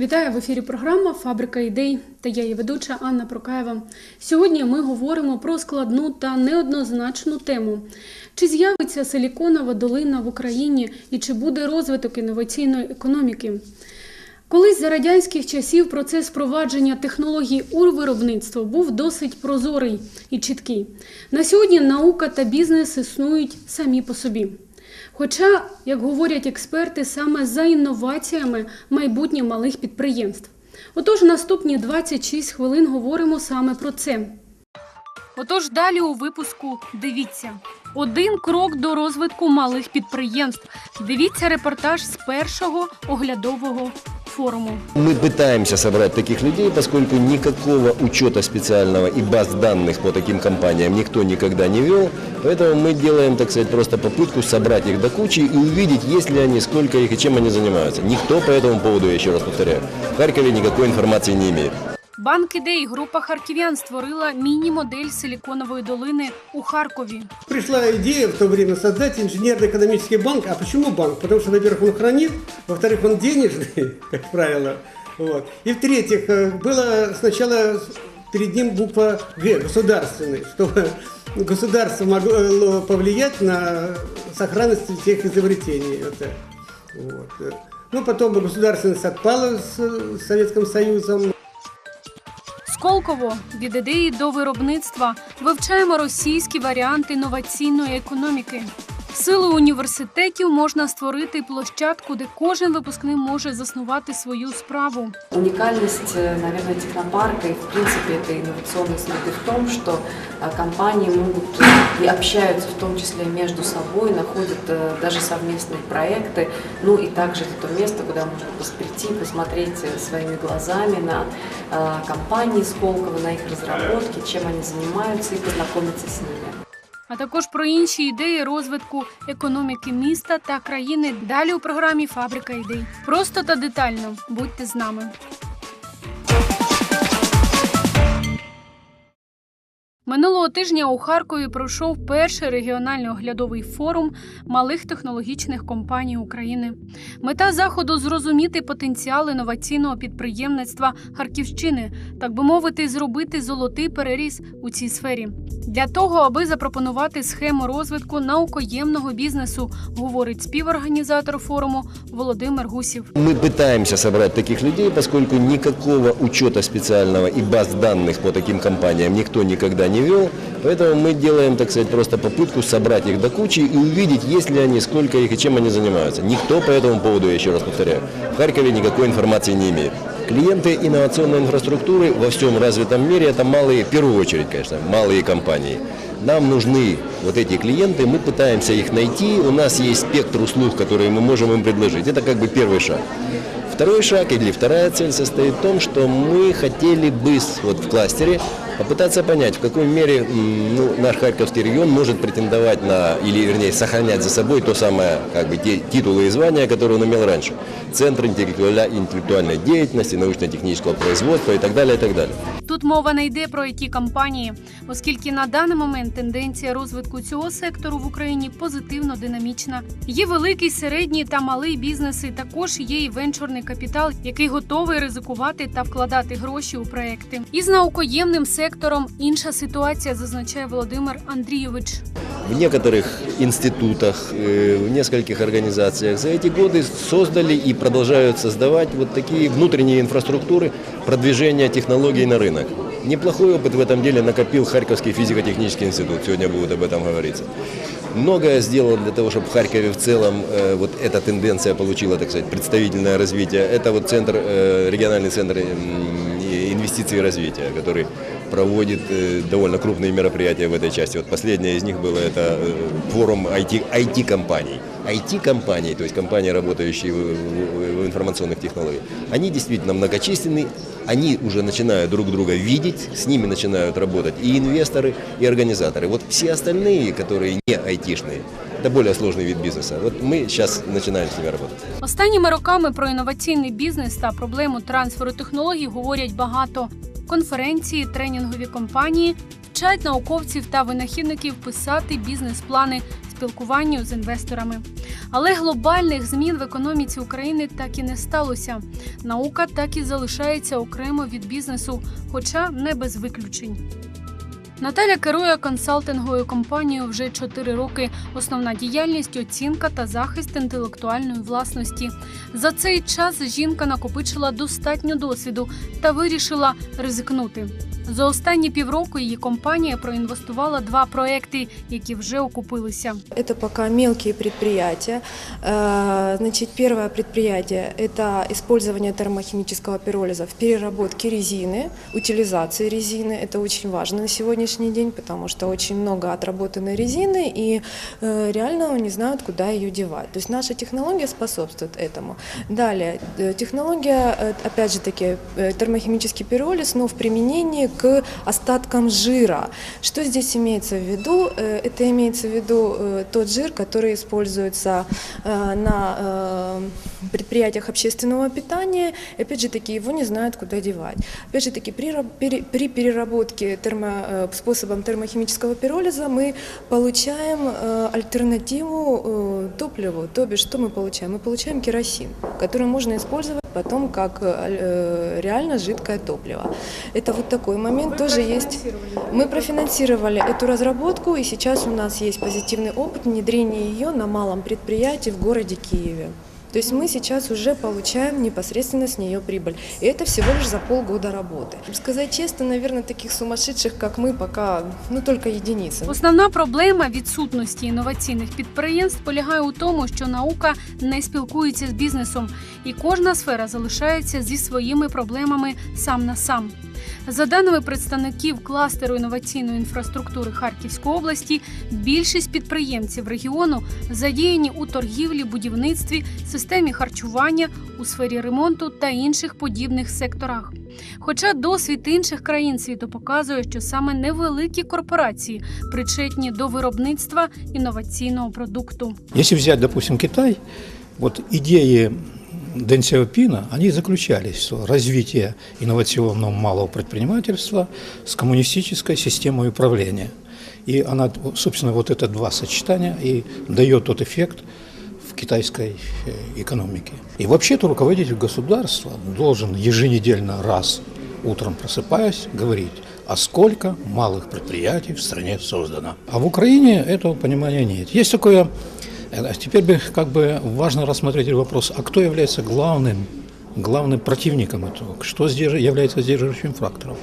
Вітаю в ефірі програма Фабрика ідей та я її ведуча Анна Прокаєва. Сьогодні ми говоримо про складну та неоднозначну тему: чи з'явиться силіконова долина в Україні і чи буде розвиток інноваційної економіки? Колись за радянських часів процес впровадження технологій у виробництво був досить прозорий і чіткий. На сьогодні наука та бізнес існують самі по собі. Хоча, як говорять експерти, саме за інноваціями майбутнє малих підприємств. Отож, наступні 26 хвилин говоримо саме про це. Отож, далі у випуску дивіться. Один крок до розвитку малих підприємств. Дивіться репортаж з першого оглядового форуму. Мы пытаемся собрать таких людей, поскольку никакого учета специального и баз данных по таким компаниям никто никогда не вел. Поэтому мы делаем, так сказать, просто попытку собрать их до кучи и увидеть, есть ли они, сколько их и чем они занимаются. Никто по этому поводу, я еще раз повторяю, в Харькове никакой информации не имеет. Банк ідей група харків'ян створила міні-модель силіконової долини у Харкові. Пришла идея в то время создать инженерно-экономический банк. А почему банк? Потому что, во-первых, он хранит, во-вторых, он денежный, как правило. Вот. И в-третьих, э, было сначала перед ним буква Г, государственный, чтобы государство могло повлиять на сохранность всех изобретений. Это, вот. Ну, потом государственность отпала с с Советским Союзом. Сколково від ідеї до виробництва вивчаємо російські варіанти інноваційної економіки. Силою університетів можна створити площадку, де кожен випускник може заснувати свою справу. Уникальность, э, наверное, технопарка и, в принципе, этой инновационной среды в том, что э, компании могут э, и общаются в том числе между собой, находят э, даже совместные проекты, ну и также это то место, куда можно пос- прийти, посмотреть э, своими глазами на э, компании Сколково, на их разработки, чем они занимаются и познакомиться с ними. А також про інші ідеї розвитку економіки міста та країни далі у програмі Фабрика ідей. Просто та детально. Будьте з нами. Минулого тижня у Харкові пройшов перший регіональний оглядовий форум малих технологічних компаній України. Мета заходу зрозуміти потенціал інноваційного підприємництва Харківщини, так би мовити, зробити золотий переріз у цій сфері. Для того, аби запропонувати схему розвитку наукоємного бізнесу, говорить співорганізатор форуму Володимир Гусів. Мы пытаемся собрать таких людей, поскольку никакого учета специального и баз данных по таким компаниям никто никогда не вел. Поэтому мы делаем, так сказать, просто попытку собрать их до кучи и увидеть, есть ли они, сколько их и чем они занимаются. Никто по этому поводу, я еще раз повторяю, в Харькове никакой информации не имеет. Клиенты инновационной инфраструктуры во всем развитом мире это малые, в первую очередь, конечно, малые компании. Нам нужны вот эти клиенты, мы пытаемся их найти, у нас есть спектр услуг, которые мы можем им предложить. Это как бы первый шаг. Второй шаг или вторая цель состоит в том, что мы хотели бы вот в кластере попытаться понять, в какой мере ну, наш Харьковский регион может претендовать на, или вернее сохранять за собой то самое, как бы, те титулы и звания, которые он имел раньше. Центр интеллектуальной деятельности, научно-технического производства и так далее, и так далее. Тут мова не йде про it компанії, оскільки на даний момент тенденція розвитку цього сектору в Україні позитивно динамічна. Є великий, середній та малий бізнеси. Також є і венчурний капітал, який готовий ризикувати та вкладати гроші у проекти. Із наукоємним сектором інша ситуація, зазначає Володимир Андрійович. В некоторых институтах, э, в нескольких организациях за эти годы создали и продолжают создавать вот такие внутренние инфраструктуры продвижения технологий на рынок. Неплохой опыт в этом деле накопил Харьковский физико-технический институт. Сегодня будет об этом говориться. Многое сделал для того, чтобы в Харькове в целом э, вот эта тенденция получила, так сказать, представительное развитие. Это вот центр, э, региональный центр инвестиций и развития, который проводит э, довольно крупные мероприятия в этой части. Вот последнее из них было это э, форум IT, IT-компаний. IT-компаний, то есть компании, работающие в, в- в информационных технологиях, они действительно многочисленны, они уже начинают друг друга видеть, с ними начинают работать и инвесторы, и организаторы. Вот все остальные, которые не айтишные, это более сложный вид бизнеса. Вот мы сейчас начинаем с ними работать. Останніми роками про інноваційний бізнес та проблему трансферу технологій говорять багато. Конференції, тренінгові компанії вчать науковців та винахідників писати бізнес-плани спілкуванню з інвесторами. Але глобальних змін в економіці України так і не сталося. Наука так і залишається окремо від бізнесу, хоча не без виключень. Наталя керує консалтинговою компанією вже 4 роки. Основна діяльність оцінка та захист інтелектуальної власності. За цей час жінка накопичила достатньо досвіду та вирішила ризикнути. За останні півроку її компанія проінвестувала два проекти, які вже окупилися. Это пока мелкие предприятия. Э, Значит, первое предприятие – это использование термохимического пиролиза в переработке резины, утилизации резины. Это очень важно на сегодняшний день, потому что очень много отработанной резины, и э, реально не знают, куда ее девать. То есть наша технология способствует этому. Далее, э, технология, э, опять же таки, э, термохимический пиролиз, но в применении к остаткам жира. Что здесь имеется в виду? Э, Это имеется в виду э, тот жир, который используется э, на предприятиях общественного питания. Опять же таки, его не знают, куда девать. Опять же таки, при, при переработке термо, способом термохимического пиролиза мы получаем альтернативу топливу. То бишь, что мы получаем? Мы получаем керосин, который можно использовать потом как реально жидкое топливо. Это вот такой момент тоже есть. Мы профинансировали эту разработку, и сейчас у нас есть позитивный опыт внедрения ее на малом предприятии в городе Киеве. То есть мы сейчас уже получаем непосредственно с нее прибыль. И это всего лишь за полгода работы. Сказать честно, наверное, таких сумасшедших, как мы, пока ну, только единицы. Основна проблема відсутності інноваційних підприємств полягає у тому, що наука не спілкується з бізнесом, і кожна сфера залишається зі своїми проблемами сам на сам. За даними представників кластеру інноваційної інфраструктури Харківської області, більшість підприємців регіону задіяні у торгівлі, будівництві, системі харчування, у сфері ремонту та інших подібних секторах. Хоча досвід інших країн світу показує, що саме невеликі корпорації причетні до виробництва інноваційного продукту. Если взять, допустим, Китай, вот идеи Дэн Сяопина, они заключались в развитии инновационного малого предпринимательства с коммунистической системой управления. И она, собственно, вот это два сочетания и дает тот эффект в китайской э, экономике. И вообще-то руководитель государства должен еженедельно раз утром просыпаясь говорить, а сколько малых предприятий в стране создано. А в Украине этого понимания нет. Есть такое Теперь бы как бы важно рассмотреть вопрос, а кто является главным, главным противником этого, что сдерж- является сдерживающим фактором.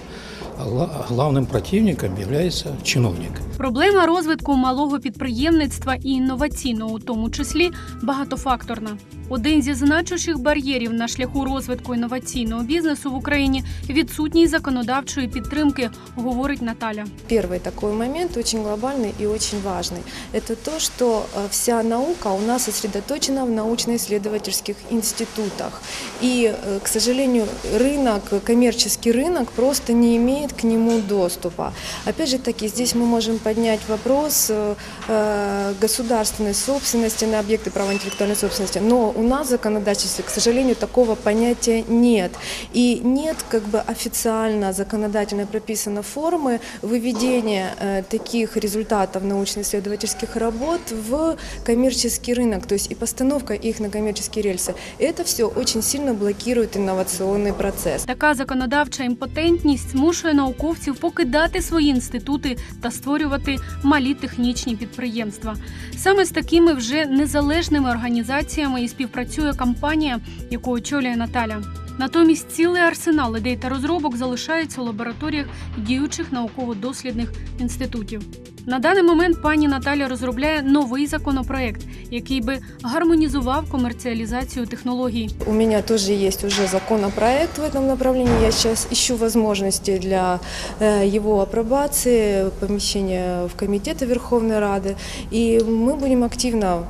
А гла- а главным противником является чиновник. Проблема розвитку малого підприємництва і інноваційного, у тому числі, багатофакторна. Один зі значущих бар'єрів на шляху розвитку інноваційного бізнесу в Україні відсутність законодавчої підтримки, говорить Наталя. Первый такой момент, очень глобальный и очень важный, это то, что э, вся наука у нас сосредоточена в научно-исследовательских институтах. И, э, к сожалению, рынок, коммерческий рынок просто не имеет к нему доступа. Опять же таки, здесь мы можем поднять вопрос э, э, государственной собственности на объекты права интеллектуальной собственности, но у нас в законодательстве, к сожалению, такого понятия нет. И нет как бы официально законодательно прописано формы выведения э, таких результатов научно-исследовательских работ в коммерческий рынок, то есть и постановка их на коммерческие рельсы. Это все очень сильно блокирует инновационный процесс. Така законодавча імпотентність змушує науковців покидати свої інститути та створювати малі технічні підприємства. Саме з такими вже незалежними організаціями і співпрацює компанія, яку очолює Наталя. Натомість цілий арсенал ідей та розробок залишається у лабораторіях діючих науково-дослідних інститутів. На даний момент пані Наталя розробляє новий законопроект, який би гармонізував комерціалізацію технологій. У меня тоже есть уже законопроект в этом направлении. Я сейчас ищу возможности для э, его апробации, помещения в комитеты Верховной Рады. И мы будем активно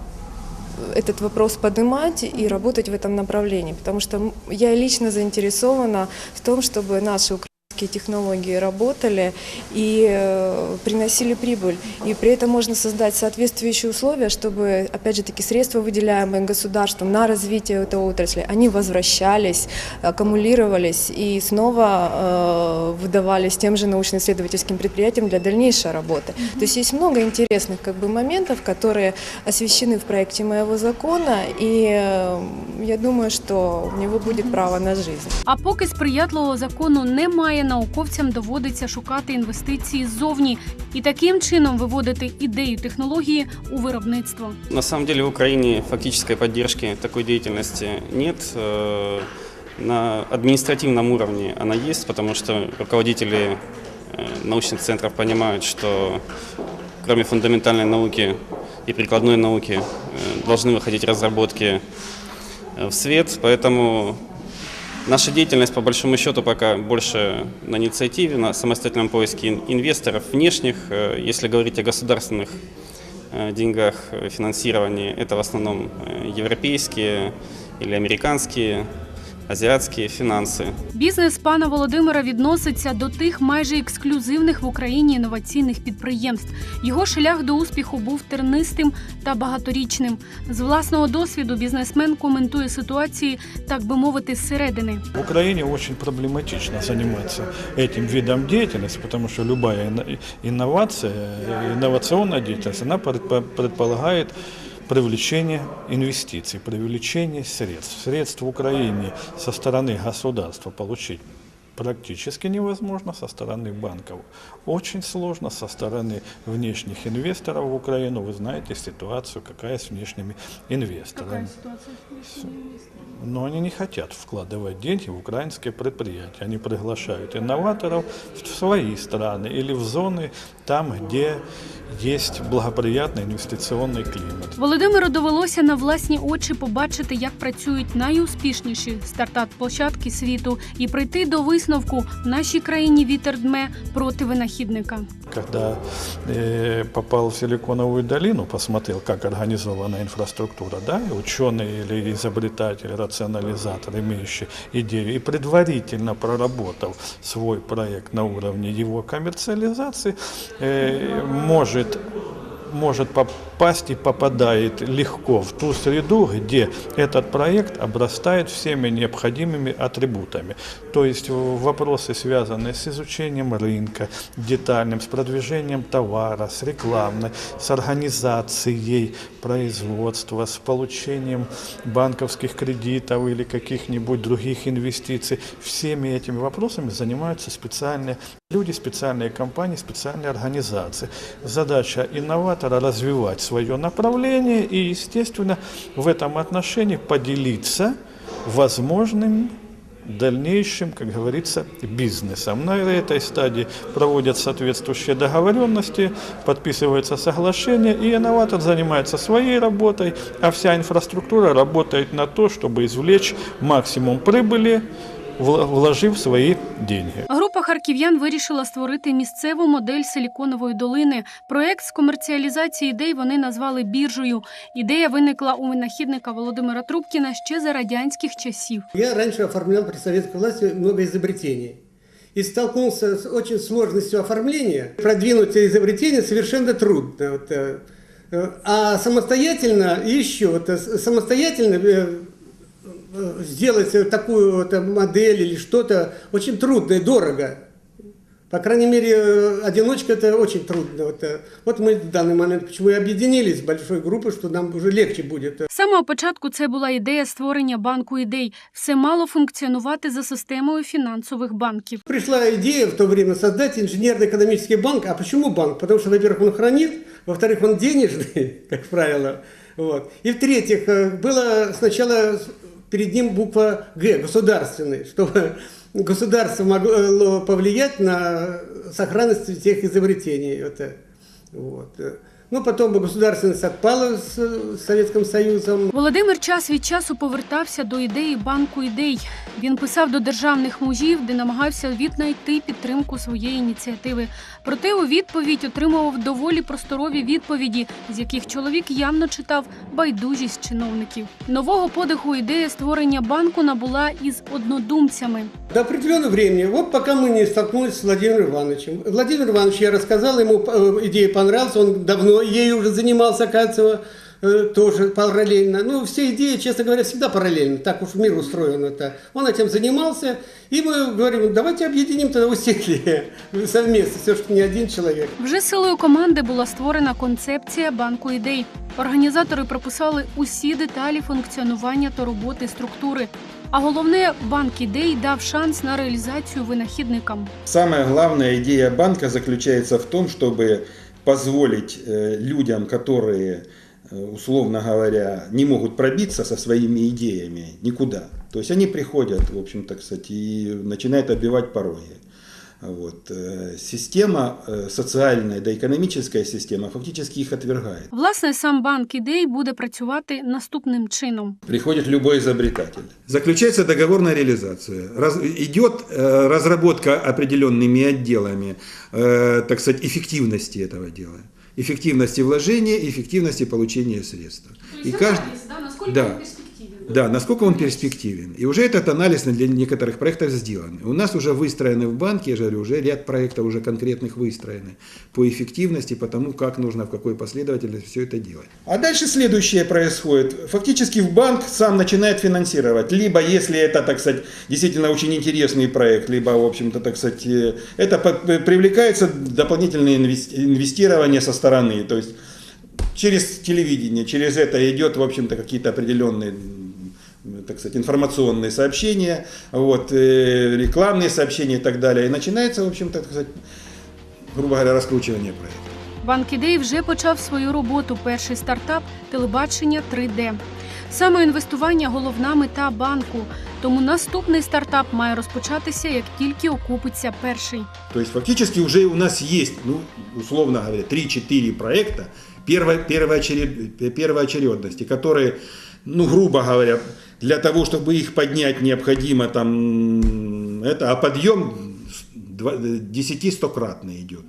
этот вопрос поднимать и работать в этом направлении, потому что м- я лично заинтересована в том, чтобы наши украинские информатические технологии работали и э, приносили прибыль. И при этом можно создать соответствующие условия, чтобы, опять же таки, средства, выделяемые государством на развитие этой отрасли, они возвращались, аккумулировались и снова э, выдавались тем же научно-исследовательским предприятиям для дальнейшей работы. То есть есть много интересных как бы, моментов, которые освещены в проекте моего закона, и э, я думаю, что у него будет право на жизнь. А поки сприятливого закону немає, науковцям доводиться шукати інвестиції ззовні і таким чином виводити ідею технології у виробництво. На самом деле в Украине фактической поддержки такой деятельности нет. Э, На административном уровне она есть, потому что руководители э, научных центров понимают, что кроме фундаментальной науки и прикладной науки э, должны выходить разработки э, в свет, поэтому наша деятельность по большому счету пока больше на инициативе, на самостоятельном поиске ин- инвесторов внешних. Э, Если говорить о государственных э, деньгах э, финансирования, это в основном э, европейские или американские, азиатские финансы. Бізнес пана Володимира відноситься до тих майже ексклюзивних в Україні інноваційних підприємств. Його шлях до успіху був тернистим та багаторічним. З власного досвіду бізнесмен коментує ситуації, так би мовити, зсередини. В Украине очень проблематично заниматься этим видом деятельности, потому что любая инно- инновация, э, инновационная деятельность, она предпо- предполагает привлечение инвестиций, привлечение средств. Средств в Украине со стороны государства получить практически невозможно, со стороны банков очень сложно, со стороны внешних инвесторов в Украину, вы знаете ситуацию, какая с внешними инвесторами. Но они не хотят вкладывать деньги в украинские предприятия. Они приглашают инноваторов в свои страны или в зоны там, где есть благоприятный инвестиционный климат. Володимиру довелося на власні очі побачити, як працюють найуспішніші стартап-площадки світу, і прийти до висновку в нашій країні вітер дме проти винахідника. Когда э, попал в Силиконовую долину, посмотрел, как организована инфраструктура, да, и ученые или изобретатели, рационализатор, имеющий идею, и предварительно проработав свой проект на уровне его коммерциализации, э, может может попасть и попадает легко в ту среду, где этот проект обрастает всеми необходимыми атрибутами. То есть вопросы, связанные с изучением рынка, детальным, с продвижением товара, с рекламной, с организацией производства, с получением банковских кредитов или каких-нибудь других инвестиций. Всеми этими вопросами занимаются специальные люди, специальные компании, специальные организации. Задача инноватора развивать свое направление и, естественно, в этом отношении поделиться возможным дальнейшим, как говорится, бизнесом. На этой стадии проводят соответствующие договоренности, подписывается соглашение, и инноватор занимается своей работой, а вся инфраструктура работает на то, чтобы извлечь максимум прибыли, вложив свої деньги. Група харків'ян вирішила створити місцеву модель Силіконової долини. Проект з комерціалізації ідей вони назвали біржею. Ідея виникла у винахідника Володимира Трубкіна ще за радянських часів. Я раньше оформлял при советской власти много изобретений. И столкнулся с очень сложностью оформления. Продвинуть изобретение совершенно трудно. Вот, э, э, а самостоятельно еще, вот, э, с- самостоятельно э, э, сделать такую вот э, модель или что-то очень трудно и дорого. По крайней мере, э, одиночка это очень трудно. Вот, э, вот мы в данный момент почему и объединились в большой группой, что нам уже легче будет З самого початку це була ідея створення банку ідей. Все мало функціонувати за системою фінансових банків. Пришла идея в то время создать инженерно-экономический банк. А почему банк? Потому что, во-первых, он хранит, во-вторых, он денежный, как правило. Вот. И в-третьих, э, было сначала перед ним буква Г, государственный, чтобы государство могло повлиять на сохранность тех изобретений. Это, вот. Ну, потом государственность отпала с э, Советским Союзом. Володимир час від часу повертався до ідеї банку ідей. Він писав до державних мужів, де намагався віднайти підтримку своєї ініціативи. Проте у відповідь отримував доволі просторові відповіді, з яких чоловік явно читав байдужість чиновників. Нового подиху ідея створення банку набула із однодумцями. До определенного времени, вот пока мы не столкнулись с Владимиром Ивановичем. Владимир Иванович, я рассказал, ему э, идея понравилась, он давно ею уже занимался, оказывается, э, тоже параллельно. Ну, все идеи, честно говоря, всегда параллельно, так уж мир устроен это. Он этим занимался, и мы говорим, давайте объединим тогда усилия совместно, все-таки не один человек. Вже силою команди була створена концепція банку ідей. Організатори прописали усі деталі функціонування та роботи структури. А головне, банк ідей дав шанс на реалізацію винахідникам. Самая главная идея банка заключается в том, чтобы позволить э, людям, которые, э, Условно говоря, не могут пробиться со своими идеями никуда. То есть они приходят, в общем-то, кстати, и начинают оббивать пороги. Вот. э, Система э, социальная, да экономическая система фактически их отвергает. Власне, сам банк ідей буде працювати наступним чином. Приходит любой изобретатель. Заключается договор на реализацию. Раз- идет э, разработка определенными отделами, э, так сказать, эффективности этого дела. Эффективности вложения, эффективности получения средств. И каждый... Да. Да, насколько он перспективен. И уже этот анализ для некоторых проектов сделан. У нас уже выстроены в банке, я же говорю, уже ряд проектов уже конкретных выстроены по эффективности, по тому, как нужно, в какой последовательности все это делать. А дальше следующее происходит. Фактически в банк сам начинает финансировать. Либо, если это, так сказать, действительно очень интересный проект, либо, в общем-то, так сказать, э, это привлекается дополнительное инвес- инвестирование со стороны. То есть через телевидение, через это идет, в общем-то, какие-то определенные так сказать, информационные сообщения, вот, э, рекламные сообщения и так далее. И начинается, в общем-то, так сказать, грубо говоря, раскручивание проекта. Банк ідей вже почав свою роботу. Перший стартап телебачення 3D. Саме інвестування головна мета банку. Тому наступний стартап має розпочатися, як тільки окупиться перший. То есть фактически уже у нас есть, ну, условно говоря, 3-4 проекта первой, первоочеред- первоочередности, которые, ну, грубо говоря, для того, чтобы их поднять, необходимо там, это, а подъем два- десяти-стократный идет.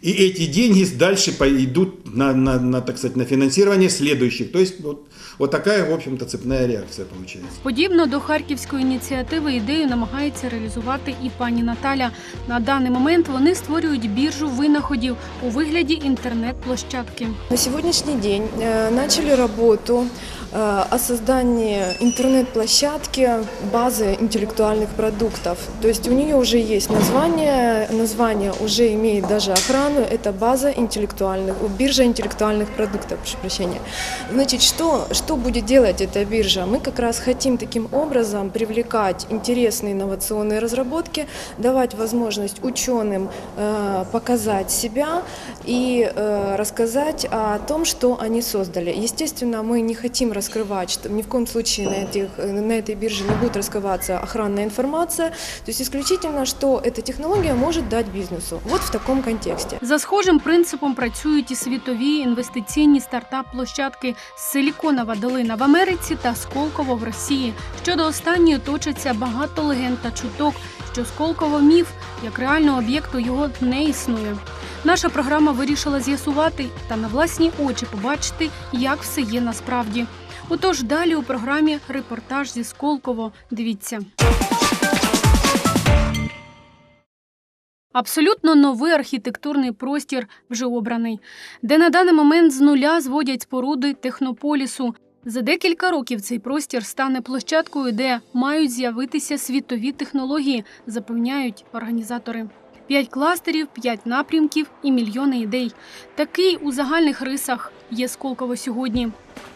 И эти деньги дальше пойдут на, на, на, так сказать, на финансирование следующих. То есть вот, вот такая, в общем-то, цепная реакция получается. Подібно до харківської ініціативи ідею намагається реалізувати і пані Наталя. На даний момент вони створюють біржу винаходів у вигляді інтернет-площадки. На сегодняшний день э, начали работу э, о создании интернет-площадки базы интеллектуальных продуктов. То есть у нее уже есть название, название уже имеет даже охрану, это база интеллектуальных, биржа интеллектуальных продуктов, прошу прощения. Значит, что, что будет делать эта биржа? Мы как раз хотим таким образом привлекать интересные инновационные разработки, давать возможность ученым э, показать себя и э, рассказать о том, что они создали. Естественно, мы не хотим раскрывать, что ни в коем случае на, этих, э, на этой бирже не будет раскрываться охранная информация. То есть исключительно, что эта технология может дать бизнесу. Вот в таком контексте. За схожим принципом працюють і світові інвестиційні стартап-площадки Силіконова долина в Америці та Сколково в Росії. Щодо останньої точиться багато легенд та чуток, що Сколково міф як реального об'єкту його не існує. Наша програма вирішила з'ясувати та на власні очі побачити, як все є насправді. Отож, далі у програмі репортаж зі Сколково. Дивіться. Абсолютно новий архітектурний простір вже обраний, де на даний момент з нуля зводять споруди технополісу. За декілька років цей простір стане площадкою, де мають з'явитися світові технології, запевняють організатори. П'ять кластерів, п'ять напрямків і мільйони ідей. Такий у загальних рисах є Сколково сьогодні.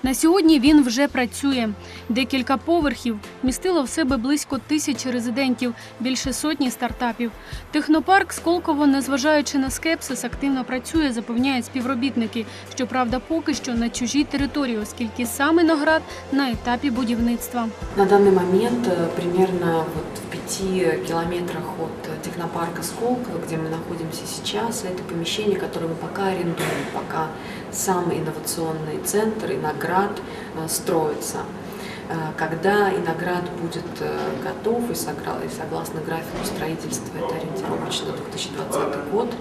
На сьогодні він вже працює. Декілька поверхів містило в себе близько тисячі резидентів, більше сотні стартапів. Технопарк Сколково, незважаючи на скепсис, активно працює, запевняють співробітники. Щоправда, поки що на чужій території, оскільки саме Ноград на етапі будівництва. На данный момент э, примерно вот в километрах от э, технопарка Сколково, где мы находимся сейчас. Это помещение, которое мы пока арендуем, пока сам инновационный центр Иноград э, строится. Э, Когда Иноград будет э, готов и согласно графику строительства, это ориентировочно 2020 год,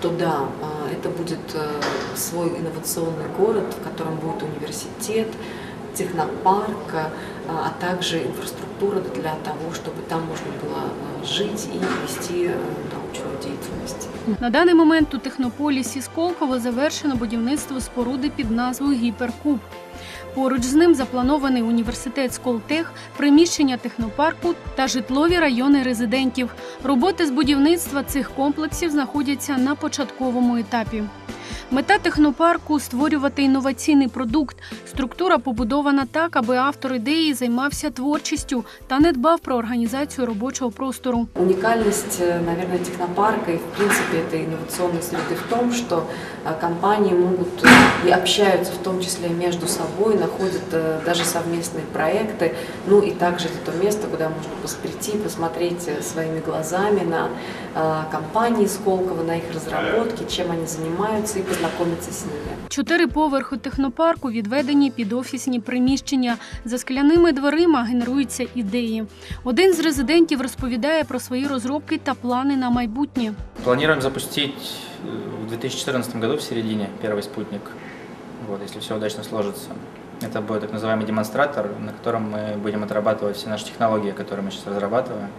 то да, это будет свой инновационный город, в котором будет университет, технопарк, а также инфраструктура для того, чтобы там можно было жить и вести э, научную деятельность. На даний момент у технополісі Сколково завершено будівництво споруди під назвою Гіперкуб. Поруч з ним запланований університет Сколтех, приміщення технопарку та житлові райони резидентів. Роботи з будівництва цих комплексів знаходяться на початковому етапі. Мета технопарку створювати інноваційний продукт. Структура побудована так, аби автор ідеї займався творчістю та не дбав про організацію робочого простору. Уникальность, э, наверное, технопарка и, в принципе, этой инновационной среды в том, что э, компании могут э, и общаются в том числе между собой, находят э, даже совместные проекты. Ну и также это то место, куда можно пос- прийти, посмотреть э, своими глазами на э, компании Сколково, на их разработки, чем они занимаются и познакомиться с ними. Чотири поверхи технопарку відведені під офісні приміщення. За скляними дверима генеруються ідеї. Один з резидентів розповідає про свої розробки та плани на майбутнє. Планируем запустить э, в 2014 году в середине первый спутник, вот, если все удачно сложится. Это будет так называемый демонстратор, на котором мы будем отрабатывать все наши технологии, которые мы сейчас разрабатываем.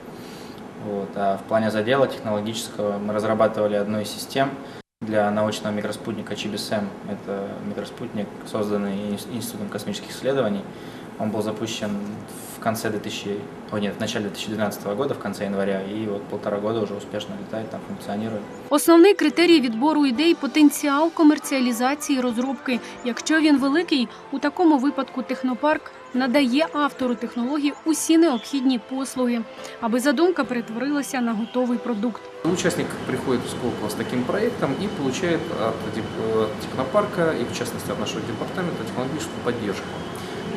Вот. А в плане задела технологического мы разрабатывали одну из систем для научного микроспутника CBSM. Это микроспутник, созданный Ин- Институтом космических исследований. Он был запущен в конце 2000, о нет, в начале 2012 года, в конце января, и вот полтора года уже успешно летает, там функционирует. Основний критерій відбору ідей потенціал комерціалізації розробки. Якщо він великий, у такому випадку технопарк надає автору технології усі необхідні послуги, аби задумка перетворилася на готовий продукт. Участник приходит в Сколково с таким проектом и получает от технопарка и в частности от нашего департамента технологическую поддержку.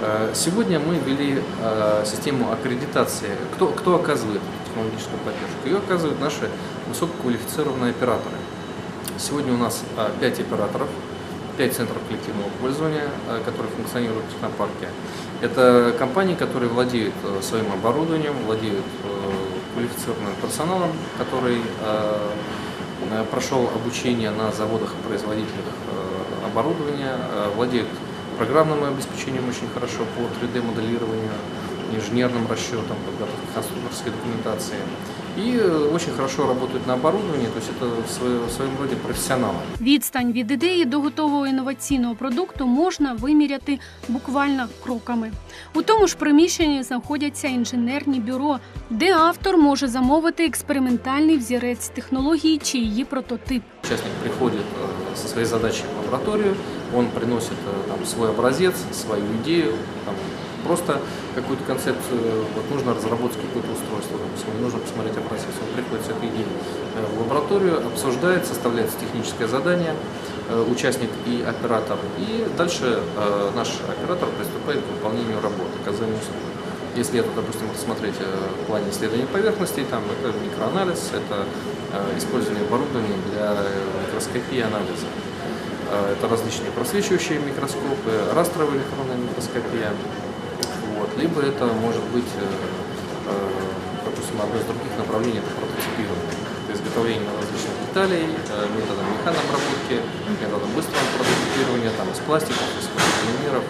Э, Сегодня мы ввели э, систему аккредитации. Кто, кто оказывает технологическую поддержку? Ее оказывают наши высококвалифицированные операторы. Сегодня у нас 5 операторов, 5 центров коллективного пользования, э, которые функционируют в технопарке. Это компании, которые владеют э, своим оборудованием, владеют э, квалифицированным персоналом, который э, э, прошел обучение на заводах и производителях э, оборудования, э, владеют программным обеспечением очень хорошо по 3D-моделированию, инженерным расчетам, подготовке конструкторской документации. И э, очень хорошо работают на оборудовании, то есть это в своем, в своем роде профессионалы. Відстань від ідеї до готового інноваційного продукту можна виміряти буквально кроками. У тому ж приміщенні знаходяться інженерні бюро, де автор може замовити експериментальний взірець технології чи її прототип. Участник приходит э, со своей задачей в лабораторию, он приносит э, там, свой образец, свою идею, там, Просто какую-то концепцию, вот нужно разработать какое-то устройство, допустим, нужно посмотреть образец, он приходит с этой идеей э, в лабораторию, обсуждает, составляется техническое задание, э, участник и оператор, и дальше э, наш оператор приступает к выполнению работы, оказанию услуг. Если это, допустим, рассмотреть в плане исследования поверхностей, там это микроанализ, это использование оборудования для микроскопии и анализа. Это различные просвечивающие микроскопы, растровая электронная микроскопия. Либо это может быть, э, э, допустим, одно из других направлений, это прототипирование. Это изготовление различных деталей э, методом механообработки, методом быстрого прототипирования, там, из пластиков, из полимеров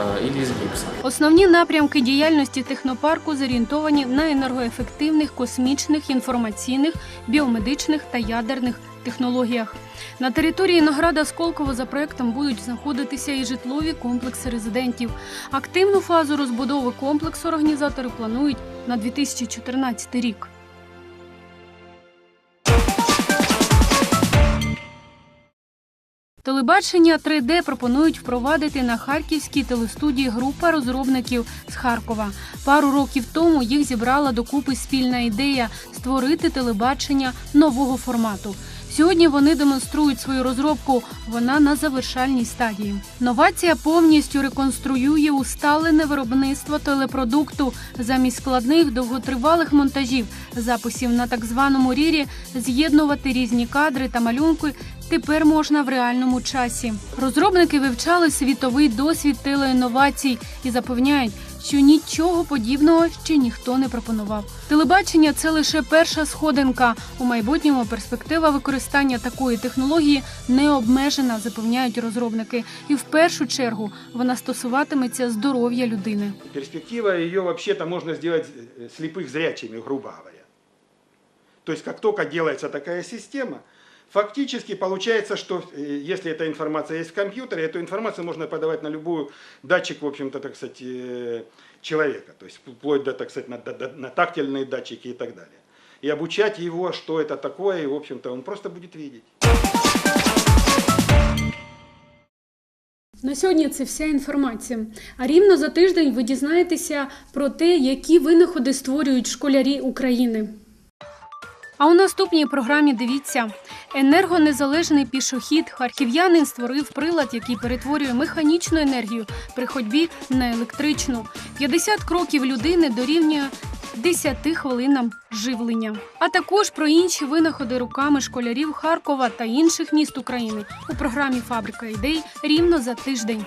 э, или из гипса. Основні напрямки діяльності технопарку зорієнтовані на енергоефективних космічних, інформаційних, біомедичних та ядерних технологіях. На території Награда Сколково за проектом будуть знаходитися і житлові комплекси резидентів. Активну фазу розбудови комплексу організатори планують на 2014 рік. Телебачення 3D пропонують впровадити на харківській телестудії група розробників з Харкова. Пару років тому їх зібрала докупи спільна ідея створити телебачення нового формату. Сьогодні вони демонструють свою розробку. Вона на завершальній стадії. Новація повністю реконструює усталене виробництво телепродукту замість складних довготривалих монтажів, записів на так званому рірі, з'єднувати різні кадри та малюнки. Тепер можна в реальному часі. Розробники вивчали світовий досвід телеінновацій і запевняють, що нічого подібного ще ніхто не пропонував. Телебачення це лише перша сходинка. У майбутньому перспектива використання такої технології не обмежена, запевняють розробники. І в першу чергу вона стосуватиметься здоров'я людини. Перспектива ее вообще-то можно сделать э, зрячими, грубо говоря. То есть как только делается такая система, фактически получается, что э, если эта информация есть в компьютере, эту информацию можно подавать на любую датчик, в общем-то, так сказать, э, человека. То есть вплоть до, так сказать, на, до- на тактильные датчики и так далее. И обучать его, что это такое, и, в общем-то, он просто будет видеть. На сьогодні це вся інформація. А рівно за тиждень ви дізнаєтеся про те, які винаходи створюють школярі України. А у наступній програмі дивіться: енергонезалежний пішохід. Харків'янин створив прилад, який перетворює механічну енергію при ходьбі на електричну. 50 кроків людини дорівнює 10 хвилинам живлення. А також про інші винаходи руками школярів Харкова та інших міст України у програмі Фабрика ідей рівно за тиждень.